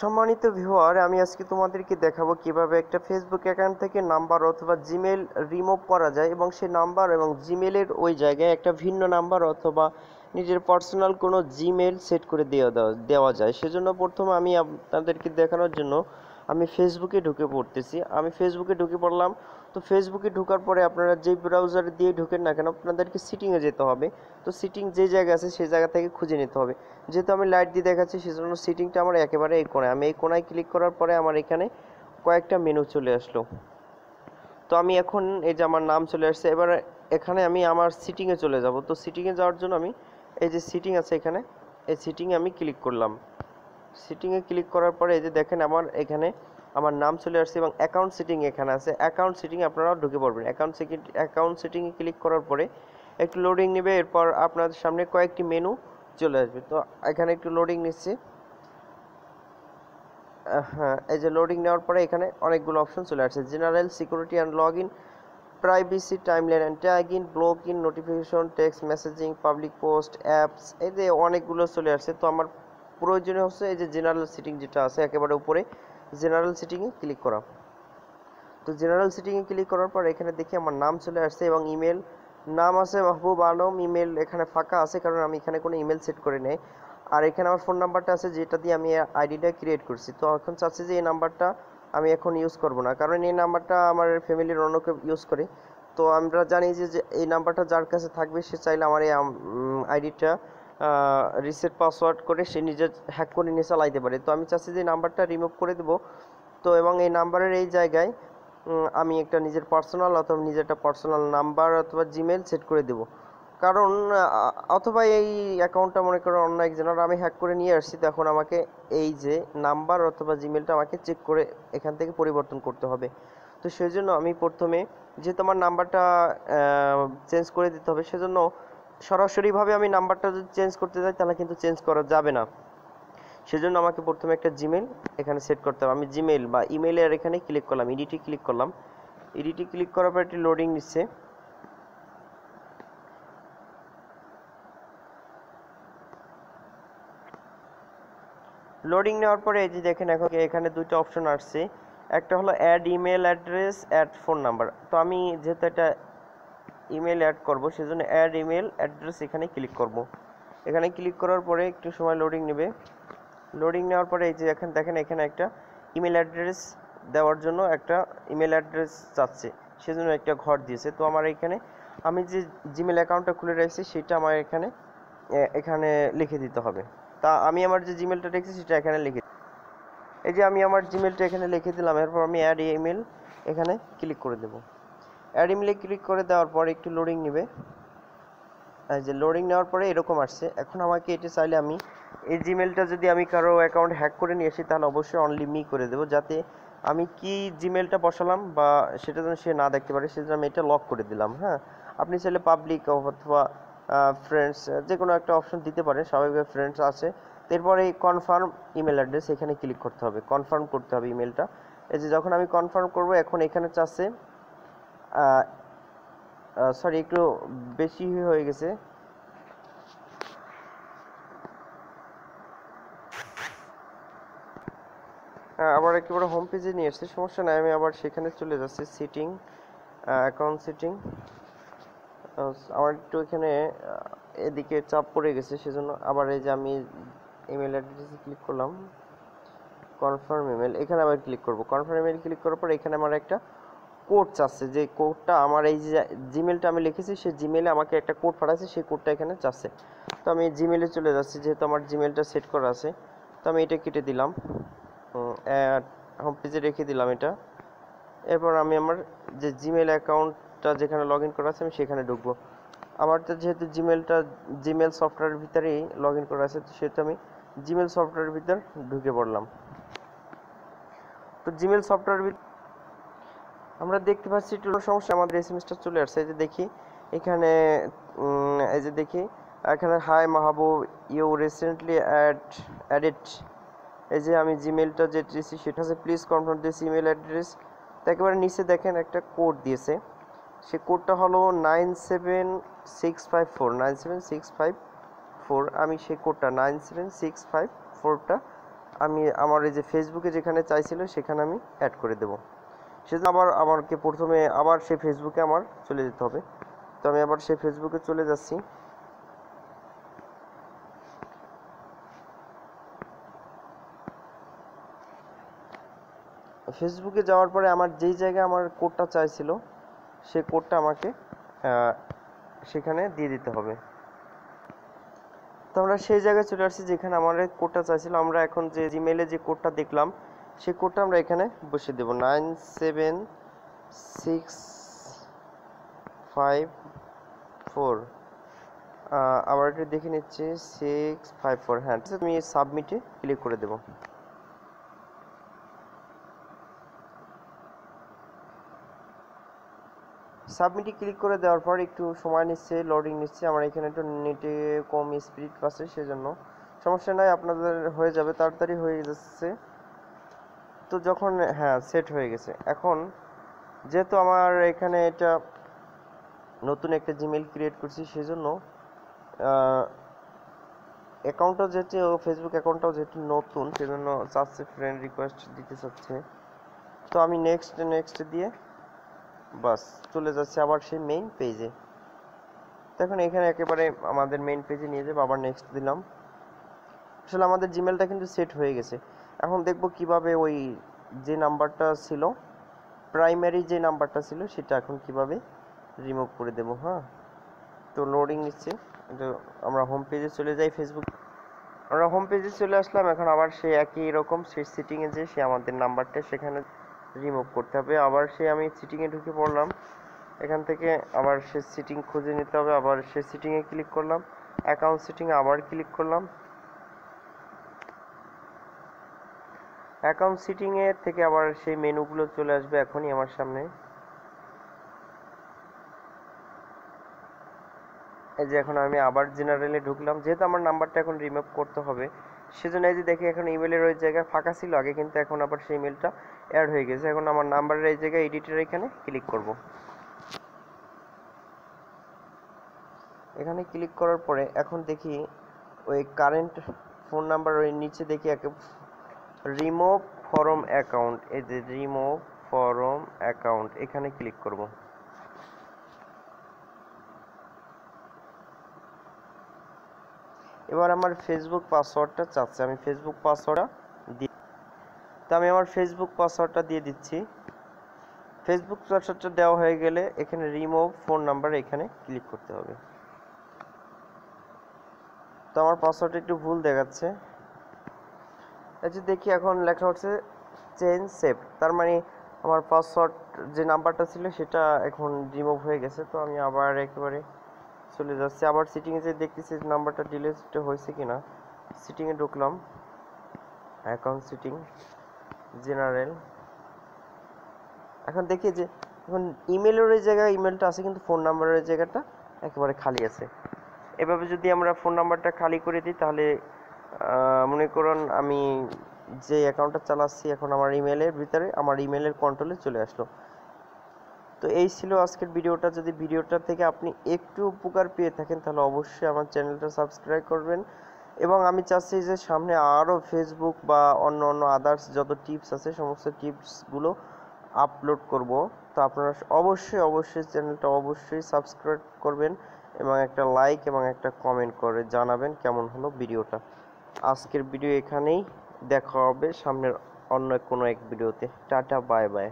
সম্মানিত ভিউয়ার, আমি আজকে তোমাদেরকে দেখাবো কীভাবে একটা ফেসবুক অ্যাকাউন্ট থেকে নাম্বার অথবা জিমেল রিমুভ করা যায় এবং সেই নাম্বার এবং জিমেলের ওই জায়গায় একটা ভিন্ন নাম্বার অথবা নিজের পার্সোনাল কোনো জিমেল সেট করে দেওয়া দেওয়া দেওয়া যায়। সেজন্য প্রথমে আমি আপনাদেরকে দেখানোর জন্য আমি ফেসবুকে ঢুকে পড়তেছি। আমি ফেসবুকে ঢুকে পড়লাম। তো ফেসবুকে ঢোকার পরে আপনারা যে ব্রাউজার দিয়ে ঢুকেন না কেন, আপনাদেরকে সিটিংয়ে যেতে হবে। তো সিটিং যে জায়গা আছে, সেই জায়গা থেকে খুঁজে নিতে হবে। যেহেতু আমি লাইট দিয়ে দেখাচ্ছি, সেজন্য সিটিংটা আমার একেবারে এই কোণায় আমি এই কোণায় ক্লিক করার পরে আমার এখানে কয়েকটা মেনু চলে আসলো। তো আমি এখন এই যে আমার নাম চলে আসছে, এবার এখানে আমি আমার সিটিংয়ে চলে যাব। তো সিটিংয়ে যাওয়ার জন্য আমি এই যে সিটিং আছে এখানে, এই সিটিংয়ে আমি ক্লিক করলাম। সিটিংয়ে ক্লিক করার পরে এই যে দেখেন আমার এখানে আমার নাম চলে আসছে এবং অ্যাকাউন্ট সেটিং এখানে আছে। অ্যাকাউন্ট সেটিং আপনারাও ঢুকে পড়বেন। অ্যাকাউন্ট সেটিং অ্যাকাউন্ট সেটিংয়ে ক্লিক করার পরে একটু লোডিং নেবে, এরপর আপনাদের সামনে কয়েকটি মেনু চলে আসবে। তো এখানে একটু লোডিং নিচ্ছি। হ্যাঁ এই যে লোডিং নেওয়ার পরে এখানে অনেকগুলো অপশন চলে আসছে। General security and log in privacy timeline and tag in block in notification text messaging public post apps এই যে অনেকগুলো চলে আসছে। তো আমার প্রয়োজনীয় হচ্ছে এই যে জেনারেল সিটিং যেটা আছে, একেবারে উপরে জেনারেল সিটিংয়ে ক্লিক করা। তো জেনারেল সিটিংয়ে ক্লিক করার পর এখানে দেখি আমার নাম চলে আসছে এবং ইমেল নাম আছে মাহবুব আলম ইমেল এখানে ফাঁকা আছে কারণ আমি এখানে কোনো ইমেল সেট করে নেই। আর এখানে আমার ফোন নাম্বারটা আছে যেটা দিয়ে আমি আইডিটা ক্রিয়েট করছি। তো এখন চাচ্ছি যে এই নাম্বারটা আমি এখন ইউজ করব না, কারণ এই নাম্বারটা আমার ফ্যামিলির অন্য কেউ ইউজ করে। তো আমরা জানি যে এই নাম্বারটা যার কাছে থাকবে সে চাইলে আমার এই আইডিটা রিসেট পাসওয়ার্ড করে সে নিজে হ্যাক করে নিয়ে চালাইতে পারে। তো আমি চাচ্ছি যে নাম্বারটা রিমুভ করে দেব। তো এবং এই নাম্বারের এই জায়গায় আমি একটা নিজের পার্সোনাল অথবা নিজের একটা পার্সোনাল নাম্বার অথবা জিমেল সেট করে দেব। কারণ অথবা এই অ্যাকাউন্টটা মনে করো অন্য একজনের আমি হ্যাক করে নিয়ে আসছি তো এখন আমাকে এই যে নাম্বার অথবা জিমেলটা আমাকে চেক করে এখান থেকে পরিবর্তন করতে হবে। তো সেই জন্য আমি প্রথমে, যেহেতু আমার নাম্বারটা চেঞ্জ করে দিতে হবে, সেজন্য সরাসরিভাবে আমি নাম্বারটা যদি চেঞ্জ করতে যাই, তাহলে কিন্তু চেঞ্জ করা যাবে না। সেজন্য আমাকে প্রথমে একটা জিমেল এখানে সেট করতে হবে। আমি জিমেল বা ইমেলের এখানে ক্লিক করলাম ইডিটি ক্লিক করলাম। ইডিটি ক্লিক করার পর একটি লোডিং নিচ্ছে। লোডিং নেওয়ার পরে এই যে দেখেন এখন এখানে দুটো অপশন আসছে। একটা হলো add email address add phone number তো আমি যেহেতু এটা ইমেল অ্যাড করব, সেজন্য অ্যাড ইমেল অ্যাড্রেস এখানে ক্লিক করব। এখানে ক্লিক করার পরে একটু সময় লোডিং নেবে। লোডিং নেওয়ার পরে এই যে এখন দেখেন, এখানে একটা ইমেল অ্যাড্রেস দেওয়ার জন্য একটা ইমেল অ্যাড্রেস চাচ্ছে, সেজন্য একটা ঘর দিয়েছে। তো আমার এখানে, আমি যে জিমেল অ্যাকাউন্টটা খুলে রেখেছি, সেটা আমার এখানে এখানে লিখে দিতে হবে। তা আমি আমার যে জিমেলটা রেখেছি, সেটা এখানে লিখে এই যে আমি আমার জিমেলটা এখানে লিখে দিলাম, এরপর আমি অ্যাড ইমেল এখানে ক্লিক করে দেব। অ্যাড ইমেলে ক্লিক করে দেওয়ার পর একটু লোডিং নেবে। যে লোডিং নেওয়ার পরে এরকম আসছে। এখন আমাকে এটা চাইলে আমি এই জিমেলটা যদি আমি কারও অ্যাকাউন্ট হ্যাক করে নিয়ে আসি, তাহলে অবশ্যই অনলি মি করে দেবো, যাতে আমি কি জিমেলটা বসালাম বা সেটা যেন সে না দেখতে পারে, সেজন্য আমি এটা লক করে দিলাম হ্যাঁ। আপনি চাইলে পাবলিক অথবা ফ্রেন্ডস যে কোনো একটা অপশন দিতে পারেন স্বাভাবিকভাবে ফ্রেন্ডস আছে। এরপরে এই কনফার্ম ইমেল অ্যাড্রেস এখানে ক্লিক করতে হবে। কনফার্ম করতে হবে ইমেলটা এই যে যখন আমি কনফার্ম করব, এখন এখানে চাচ্ছে সরি একটু বেশি হয়ে গেছে। আবার একেবারে হোম পেজে নিয়ে এসেছি সমস্যা নাই, আমি আবার সেখানে চলে যাচ্ছি সিটিং অ্যাকাউন্ট সিটিং আমার একটু এখানে এদিকে চাপ পড়ে গেছে, সেজন্য আবার এই যে আমি ইমেল অ্যাড্রেসে ক্লিক করলাম কনফার্ম ইমেল এখানে আবার ক্লিক করব। কনফার্ম ইমেল ক্লিক করার পর এখানে আমার একটা কোড চাচ্ছে যে কোডটা আমার এই যে জিমেলটা আমি লিখেছি সেই জিমেলে আমাকে একটা কোড পাঠাচ্ছে সেই কোডটা এখানে চাচ্ছে তো আমি জিমেলে চলে যাচ্ছি, যেহেতু আমার জিমেলটা সেট করা আছে, তো আমি এটা কেটে দিলাম। হোম পেজে রেখে দিলাম এটা। এরপর আমি আমার যে জিমেল অ্যাকাউন্টটা যেখানে লগ ইন করা আছে, আমি সেখানে ঢুকবো। আমার তো যেহেতু জিমেলটা জিমেল সফটওয়্যারের ভিতরেই লগ ইন করা আছে সেহেতু আমি জিমেল সফটওয়্যারের ভিতর ঢুকে পড়লাম। তো জিমেল সফটওয়্যার আমরা দেখতে পাচ্ছি একটু সমস্যা, আমাদের এসএমএসটা চলে আসছে, এই যে দেখি, এখানে এই যে দেখি, এখানে hi Mahbub you recently add added এই যে আমি জিমেলটা যে দিয়েছি, সেটা হচ্ছে please confirm this email address তো একেবারে নিচে দেখেন একটা কোড দিয়েছে, সে কোডটা হলো nine seven six five four nine seven six five four আমি সেই কোডটা নাইন সেভেন সিক্স ফাইভ ফোরটা আমি আমার এই যে ফেসবুকে যেখানে চাইছিল, সেখানে আমি অ্যাড করে দেব। সেজন্য আবার আমাকে প্রথমে আবার সেই ফেসবুকে আমার চলে যেতে হবে। তো আমি আবার সেই ফেসবুকে চলে যাচ্ছি। ফেসবুকে যাওয়ার পরে আমার যেই জায়গায় আমার কোডটা চাইছিল, সেই কোডটা আমাকে সেখানে দিয়ে দিতে হবে। তো আমরা সেই জায়গায় চলে আসছি যেখানে আমার কোডটা চাইছিল। আমরা এখন যে জিমেলে যে কোডটা দেখলাম সেই কোডটা আমরা এখানে বসে দেব। Nine seven six five four. আবার একটু দেখে নিচ্ছে, সিক্স ফাইভ ফোর। হ্যাঁ আমি সাবমিটে ক্লিক করে দেবো। সাবমিটে ক্লিক করে দেওয়ার পর একটু সময় নিচ্ছে লোডিং নিচ্ছে। আমার এখানে একটু নেটে কম স্পিড পাচ্ছে, সেজন্য সমস্যা নাই, আপনাদের হয়ে যাবে, তাড়াতাড়ি হয়ে যাচ্ছে। তো যখন হ্যাঁ সেট হয়ে গেছে। এখন যেহেতু আমার এখানে এটা নতুন একটা জিমেল ক্রিয়েট করছি, সেজন্য অ্যাকাউন্টটাও যেহেতু ফেসবুক অ্যাকাউন্টটাও যেহেতু নতুন, সেজন্য চাচ্ছে ফ্রেন্ড রিকোয়েস্ট দিতে চাচ্ছে। তো আমি নেক্সট নেক্সট দিয়ে বাস চলে যাচ্ছে আবার সেই মেইন পেজে দেখুন এখানে একেবারে আমাদের মেইন পেজে নিয়ে যাব, আবার নেক্সট দিলাম। আসলে আমাদের জিমেলটা কিন্তু সেট হয়ে গেছে। এখন দেখব কীভাবে ওই যে নাম্বারটা ছিল প্রাইমারি যে নাম্বারটা ছিল সেটা এখন কীভাবে রিমুভ করে দেব হ্যাঁ? তো লোডিং নিচ্ছে তো আমরা হোম পেজে চলে যাই ফেসবুক আমরা হোম পেজে চলে আসলাম, এখন আবার সে একই রকম সেই সিটিংয়ে যে, সে আমাদের নাম্বারটা সেখানে রিমুভ করতে হবে। আবার সে আমি সিটিংয়ে ঢুকে পড়লাম, এখান থেকে আবার সে সিটিং খুঁজে নিতে হবে, আবার সে সিটিংয়ে ক্লিক করলাম অ্যাকাউন্ট সিটিংয়ে আবার ক্লিক করলাম। অ্যাকাউন্ট সিটিংয়ে থেকে আবার সেই মেনুগুলো চলে আসবে এখনই আমার সামনে। এই যে এখন আমি আবার জেনারেলে ঢুকলাম, যেহেতু আমার নাম্বারটা এখন রিমুভ করতে হবে, সেজন্য এই যে দেখি এখন ইমেলের ওই জায়গায় ফাঁকা ছিল, আগে কিন্তু এখন আবার সেই ইমেলটা অ্যাড হয়ে গেছে। এখন আমার নাম্বারের এই জায়গায় এডিটের এখানে ক্লিক করব। এখানে ক্লিক করার পরে এখন দেখি ওই কারেন্ট ফোন নাম্বার ওই নিচে দেখি একে রিমুভ ফরম অ্যাকাউন্ট এই যে রিমুভ ফরম অ্যাকাউন্ট এখানে ক্লিক করব। এবার আমার ফেসবুক পাসওয়ার্ডটা চাচ্ছে, আমি ফেসবুক পাসওয়ার্ডটা দিই তো আমি আমার ফেসবুক পাসওয়ার্ডটা দিয়ে দিচ্ছি। ফেসবুক পাসওয়ার্ডটা দেওয়া হয়ে গেলে এখানে রিমুভ ফোন নাম্বার এখানে ক্লিক করতে হবে। তো আমার পাসওয়ার্ডটা একটু ভুল দেখাচ্ছে। যে দেখি এখন লেখা হচ্ছে চেঞ্জ সেভ তার মানে আমার পাসওয়ার্ড যে নাম্বারটা ছিল সেটা এখন রিমুভ হয়ে গেছে, তো আমি আবার একেবারে চলে যাচ্ছি। আবার সিটিংয়ে যে দেখতেছি নাম্বারটা ডিলিট হয়েছে কিনা সিটিংয়ে ঢুকলাম। অ্যাকাউন্ট সিটিং জেনারেল এখন দেখি যে এখন ইমেলের ওই জায়গায় ইমেলটা আছে, কিন্তু ফোন নাম্বারের জায়গাটা একেবারে খালি আছে। এভাবে যদি আমরা ফোন নাম্বারটা খালি করে দিই, তাহলে মনে করুন আমি যে অ্যাকাউন্টটা চালাচ্ছি এখন আমার ইমেলের ভিতরে, আমার ইমেলের কন্ট্রোলে চলে আসলো। তো এই ছিল আজকের ভিডিওটা। যদি ভিডিওটা থেকে আপনি একটু উপকার পেয়ে থাকেন, তাহলে অবশ্যই আমার চ্যানেলটা সাবস্ক্রাইব করবেন। এবং আমি চাচ্ছি যে সামনে আরও ফেসবুক বা অন্য অন্য আদার্স যত টিপস আছে, সমস্ত টিপসগুলো আপলোড করব। তো আপনারা অবশ্যই অবশ্যই চ্যানেলটা অবশ্যই সাবস্ক্রাইব করবেন এবং একটা লাইক এবং একটা কমেন্ট করে জানাবেন কেমন হলো ভিডিওটা। আজকের ভিডিও এখানেই। দেখা হবে সামনের অন্য কোনো এক ভিডিওতে। Tata bye bye.